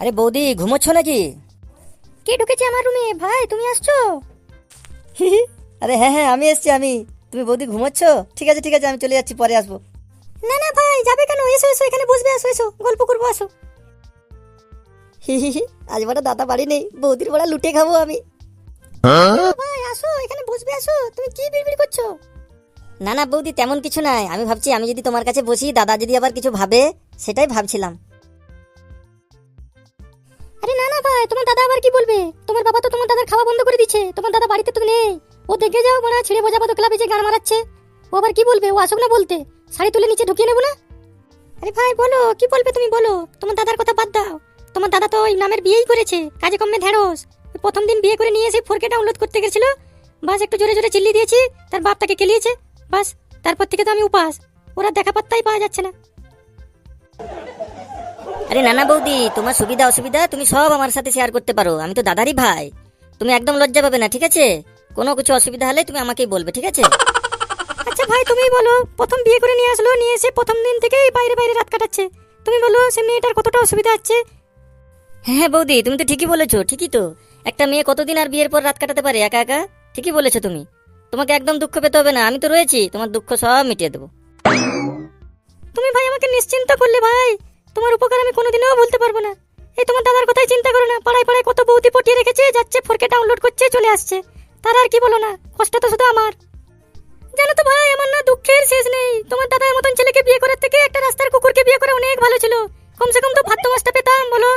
আরে বৌদি ঘুমোচ্ছ নাকি? কে ঢুকেছে আমার রুমে? ভাই তুমি আসছো? আরে হ্যাঁ হ্যাঁ আমি এসছি আমি। তুমি বৌদি ঘুমোচ্ছ? ঠিক আছে ঠিক আছে আমি চলে যাচ্ছি পরে আসব। না না ভাই যাবে কেন? এসো এসো এখানে বসবে আসো এসো গল্প করব আসো। আজ বড় দাদা বাড়ি নেই বৌদির বড়া লুটে খাব আমি। ভাই আসো এখানে বসবে আসো। তুমি কি বিড়বিড় করছ? না না বৌদি তেমন কিছু নাই। আমি ভাবছি আমি যদি তোমার কাছে বসি দাদা যদি আবার কিছু ভাবে সেটাই ভাবছিলাম। ভাই তোমার দাদা আবার কি বলবে? তোমার বাবা তো তোমার দাদার খাওয়া বন্ধ করে দিচ্ছে। তোমার দাদা বাড়িতে তো নেই। ও দেখে যাও মানে ছেড়ে বোঝাবো তো ক্লাবে যে গান মারাচ্ছে। ও আবার কি বলবে? ও আসুক না বলতে। শাড়ি তুলে নিচে ঢুকিয়ে নেব না? আরে ভাই, বলো, কি বলবে তুমি বলো? তোমার দাদার কথা বাদ দাও। তোমার দাদা তো ওই নামের বিয়েই করেছে, কাজে কমে ঢেঁড়স। প্রথম দিন বিয়ে করে নিয়ে এসে ফোরকে ডাউনলোড করতে গেছিল। বাস, একটু জোরে জোরে চিল্লি দিয়েছি, তার বাপ তাকে কেলিয়েছে বাস, তারপর থেকে তো আমি উপাস। ওরা দেখা পাত্তাই পাওয়া যাচ্ছে না। আরে নানা বৌদি তোমার সুবিধা অসুবিধা তুমি সব আমার সাথে শেয়ার করতে পারো। আমি তো দাদারই ভাই। তুমি একদম লজ্জা পাবে না ঠিক আছে? কোনো কিছু অসুবিধা হলে তুমি আমাকেই বলবে ঠিক আছে? আচ্ছা ভাই তুমি বলো প্রথম বিয়ে করে নিয়ে আসলো নিয়ে এসে প্রথম দিন থেকেই বাইরে বাইরে রাত কাটাচ্ছে। তুমি বলো সে মেয়েটার কতটা অসুবিধা হচ্ছে? হ্যাঁ হ্যাঁ বৌদি তুমি তো ঠিকই বলেছ ঠিকই তো। একটা মেয়ে কতদিন আর বিয়ের পর রাত কাটাতে পারে একা একা? ঠিকই বলেছ তুমি। তোমাকে একদম দুঃখ পেতে হবে না আমি তো রয়েছি তোমার দুঃখ সব মিটিয়ে দেবো। তুমি ভাই আমাকে নিশ্চিন্ত করলে ভাই। তোমার উপকার আমি কোনোদিনও ভুলতে পারব না। এই তোমার দাদার কথাই চিন্তা করো না। পাড়ায় পাড়ায় কত বৌদি পটিয়ে রেখেছে, যাচ্ছে, ফোরকে ডাউনলোড করছে, চলে আসছে। তার আর কি বলো না? কষ্ট তো শুধু আমার। জানো তো ভাই, আমার না দুঃখের শেষ নেই। তোমার দাদার মতন ছেলেকে বিয়ে করার থেকে একটা রাস্তার কুকুরকে বিয়ে করা অনেক ভালো ছিল। কমসে কম তো ভাত তো মাছটা পেতাম, বলো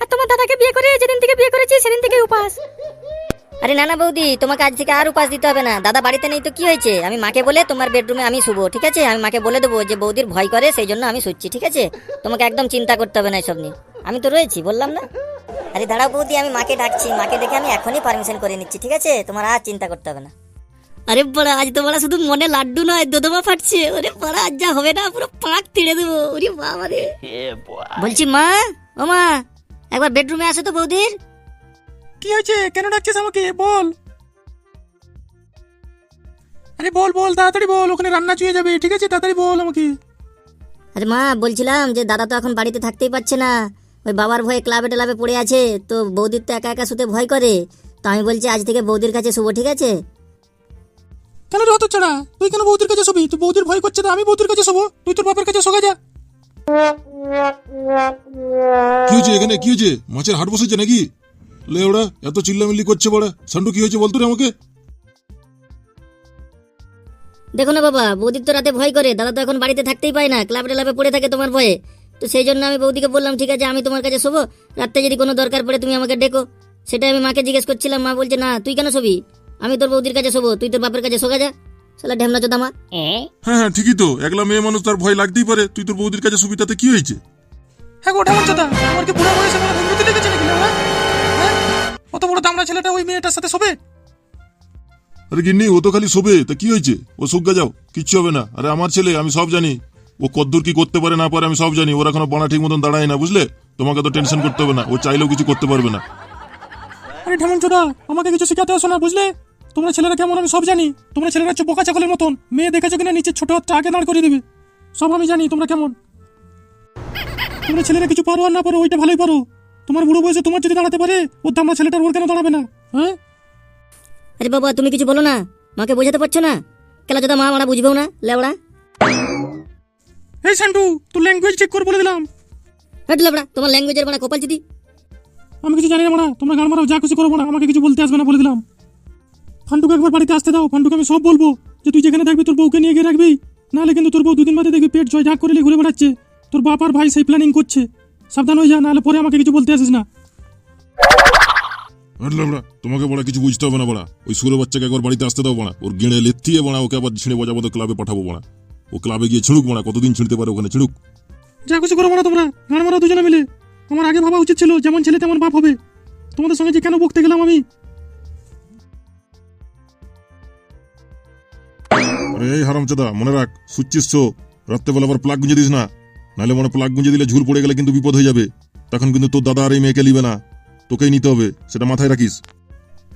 আর তোমার দাদাকে বিয়ে করে যেদিন থেকে বিয়ে করেছি সেদিন থেকে উপাস আরে নানা বৌদি তোমাকে আজ থেকে আর উপাস দিতে হবে না। দাদা বাড়িতে নেই তো কি হয়েছে? আমি মাকে বলে তোমার বেডরুমে আমি শুবো ঠিক আছে? আমি মাকে বলে দেবো যে বৌদির ভয় করে সেই জন্য আমি শুচ্ছি ঠিক আছে? তোমাকে একদম চিন্তা করতে হবে না এসব নিয়ে। আমি তো রয়েছি বললাম না? আরে দাঁড়াও বৌদি আমি মাকে ডাকছি। মাকে ডেকে আমি এখনই পারমিশন করে নিচ্ছি ঠিক আছে? তোমার আর চিন্তা করতে হবে না। আরে বড়া আজ তো বড়া শুধু মনে লাড্ডু নয় দোদমা ফাটছে। ওরে বড়া আজ যা হবে না পুরো পাক তিড়ে দেবো। ওরে বাবা রে বলছি মা ও মা একবার বেডরুমে আসো তো বৌদির। কি হয়েছে? কেন ডাকছিস আমাকে? বল। আরে বল বল তাড়াতাড়ি বল ওখানে রান্না চুয়ে যাবে। ঠিক আছে তাড়াতাড়ি বল আমাকে। আরে মা বলছিলাম যে দাদা তো এখন বাড়িতে থাকতেই পারছে না। ওই বাবার ভয়ে ক্লাবে টেলাবে পড়ে আছে তো বৌদির তো একা একা শুতে ভয় করে। তো আমি বলছি আজ থেকে বৌদির কাছে শুবো ঠিক আছে? কেন রে ছাড়া তুই কেন বৌদির কাছে শুবি? তুই বৌদির ভয় করছে তো আমি বৌদির কাছে শোবো? তুই তোর বাপের কাছে শোকা যা। কি হয়েছে এখানে? কি হয়েছে? মাছের হাট বসেছে নাকি? লে ওরা এত চিল্লামিল্লি করছে বড়া। সান্ডু কি হয়েছে বলতো রে আমাকে? দেখো না বাবা বৌদির তো রাতে ভয় করে। দাদা তো এখন বাড়িতে থাকতেই পায় না ক্লাব টেলাবে পড়ে থাকে তোমার ভয়ে। তো সেই জন্য আমি বৌদিকে বললাম ঠিক আছে আমি তোমার কাছে শোবো। রাত্রে যদি কোনো দরকার পড়ে তুমি আমাকে ডেকো। সেটা আমি মাকে জিজ্ঞেস করছিলাম মা বলছে না তুই কেন শোবি? আমি তোর বৌদির কাছে শোবো তুই তোর বাপের কাছে শোকা যা। সালা ঢেমনা চোদামা হ্যাঁ হ্যাঁ ঠিকই তো। একলা মেয়ে মানুষ তার ভয় লাগতেই পারে। তুই তোর বৌদির কাছে সুবিধাতে কি হয়েছে? হ্যাঁ গো ঠাকুর চাদা আমার কি বুড়া বয়সে অত বড় দামড়া ছেলেটা ওই মেয়েটার সাথে শোবে? আরে গিন্নি ও তো খালি শোবে তা কি হয়েছে? ও সুজ্ঞা যাও কিচ্ছু হবে না। আরে আমার ছেলে আমি সব জানি। ও কদ্দূর কি করতে পারে না পারে আমি সব জানি। ওরা এখনও বানা ঠিক মতন দাঁড়ায় না বুঝলে? তোমাকে তো টেনশন করতে হবে না। ও চাইলেও কিছু করতে পারবে না। আরে ঢেমন চোদা আমাকে কিছু শেখাতে আসো না বুঝলে? তোমরা ছেলেরা কেমন আমি সব জানি। তোমরা ছেলেরা হচ্ছে বোকা ছাগলের মতন। মেয়ে দেখেছ কিনা নিচে ছোট হাতটা আগে দাঁড় করে দিবে। সব আমি জানি তোমরা কেমন? তোমরা ছেলেরা কিছু পারো আর না পারো ওইটা ভালোই পারো। তোমার বুড়ো বয়সে তোমার যদি দাঁড়াতে পারে ওর দামড়া ছেলেটার ওর কেন দাঁড়াবে না? হ্যাঁ? আরে বাবা তুমি কিছু বলো না। মাকে বোঝাতে পারছ না? কেলা চোদা মা মারা বুঝবেও না লেওড়া। এই সান্টু তোর ল্যাঙ্গুয়েজ চেক করে বলে দিলাম। হট লেবড়া তোমার ল্যাঙ্গুয়েজের মানে কপাল চিতি। আমি কিছু জানি না মারা তোমরা গান মারাও যা খুশি করব না আমাকে কিছু বলতে আসবে না বলে দিলাম। ফান্টুকে একবার বাড়িতে আসতে দাও ফান্টুকে আমি সব বলব। যে তুই যেখানে থাকবি তোর বউকে নিয়ে গিয়ে রাখবি। নাহলে কিন্তু তোর বউ দুদিন বাদে দেখবি পেট জয় ঝাঁক করে ঘুরে বেড়াচ্ছে। তোর বাপ আর ভাই সেই প্ল্যানিং করছে। সাবধান হয়ে যা নাহলে পরে আমাকে কিছু বলতে আসিস না। আরে বড়া তোমাকে বড়া কিছু বুঝতে হবে না বড়া ওই সুরে বাচ্চাকে একবার বাড়িতে আসতে দাও বড়া ওর গেঁড়ে লেথিয়ে বড়া ওকে আবার ছিঁড়ে বজাবো তো ক্লাবে পাঠাবো বড়া ও ক্লাবে গিয়ে ছিড়ুক বড়া কতদিন ছিঁড়তে পারে ওখানে ছিড়ুক। যা খুশি করব না তোমরা গান মারা দুজনে মিলে। আমার আগে ভাবা উচিত ছিল যেমন ছেলে তেমন বাপ হবে। তোমাদের সঙ্গে যে কেন বকতে গেলাম আমি? আরে এই হারামচাদা মনে রাখ সুচ্ছিস তো রাত্রেবেলা আবার প্লাগ গুঁজে দিস না। নাহলে মনে প্লাগ গুঁজে দিলে ঝুল পড়ে গেলে কিন্তু বিপদ হয়ে যাবে। তখন কিন্তু তোর দাদা আর এই মেয়েকে নিবে না। তোকেই নিতে হবে, সেটা মাথায় রাখিস।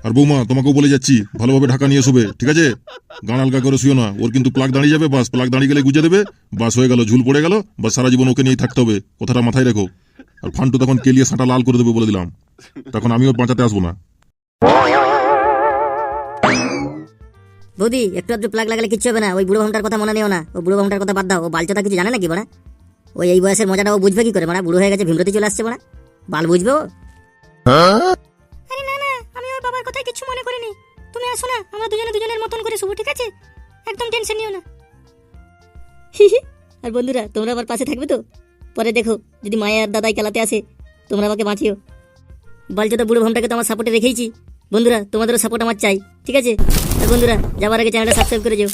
আর বৌমা, তোমাকেও বলে যাচ্ছি, ভালোভাবে ঢাকা নিয়ে শুবে ঠিক আছে? গান আলগা করে শুয়ে না, ওর কিন্তু প্লাগ দাঁড়িয়ে যাবে, বাস। প্লাগ দাঁড়িয়ে গেলে গুজে দেবে, বাস হয়ে গেল, ঝুল পড়ে গেল বা সারা জীবন ওকে নিয়েই থাকতে হবে। কথাটা মাথায় রেখো। আর ফান্টু তখন কেলিয়ে সাঁটা লাল করে দেবে বলে দিলাম। তখন আমিও বাঁচাতে আসব না। বৌদি, একটু একটু প্লাগ লাগালে কিচ্ছু হবে না, ওই বুড়ো ভামটার কথা মনে নিও না। ও বুড়ো ভামটার কথা বাদ দাও, ও বালচোদা কিছু জানে নাকি বড়া? ওই এই বয়সের মজাটা ও বুঝবে কি করে? মানে বুড়ো হয়ে গেছে ভীমরতি চলে আসছে বড়া বাল বুঝবে? ও আরে না না আমি ওর বাবার কথাই কিছু মনে করিনি। তুমি আসো না আমরা দুজনে দুজনের মতন করে শুভ ঠিক আছে? একদম টেনশন নিও না। আর বন্ধুরা তোমরা আমার পাশে থাকবে তো? পরে দেখো যদি মায়া আর দাদাই খেলাতে আসে তোমরা আমাকে বাঁচিও। বালচোদা বুড়ো ভামটাকে তো আমার সাপোর্টে রেখেইছি। বন্ধুরা তোমাদেরও সাপোর্ট আমার চাই ঠিক আছে? আর বন্ধুরা যাবার আগে চ্যানেলটা সাবস্ক্রাইব করে যেও।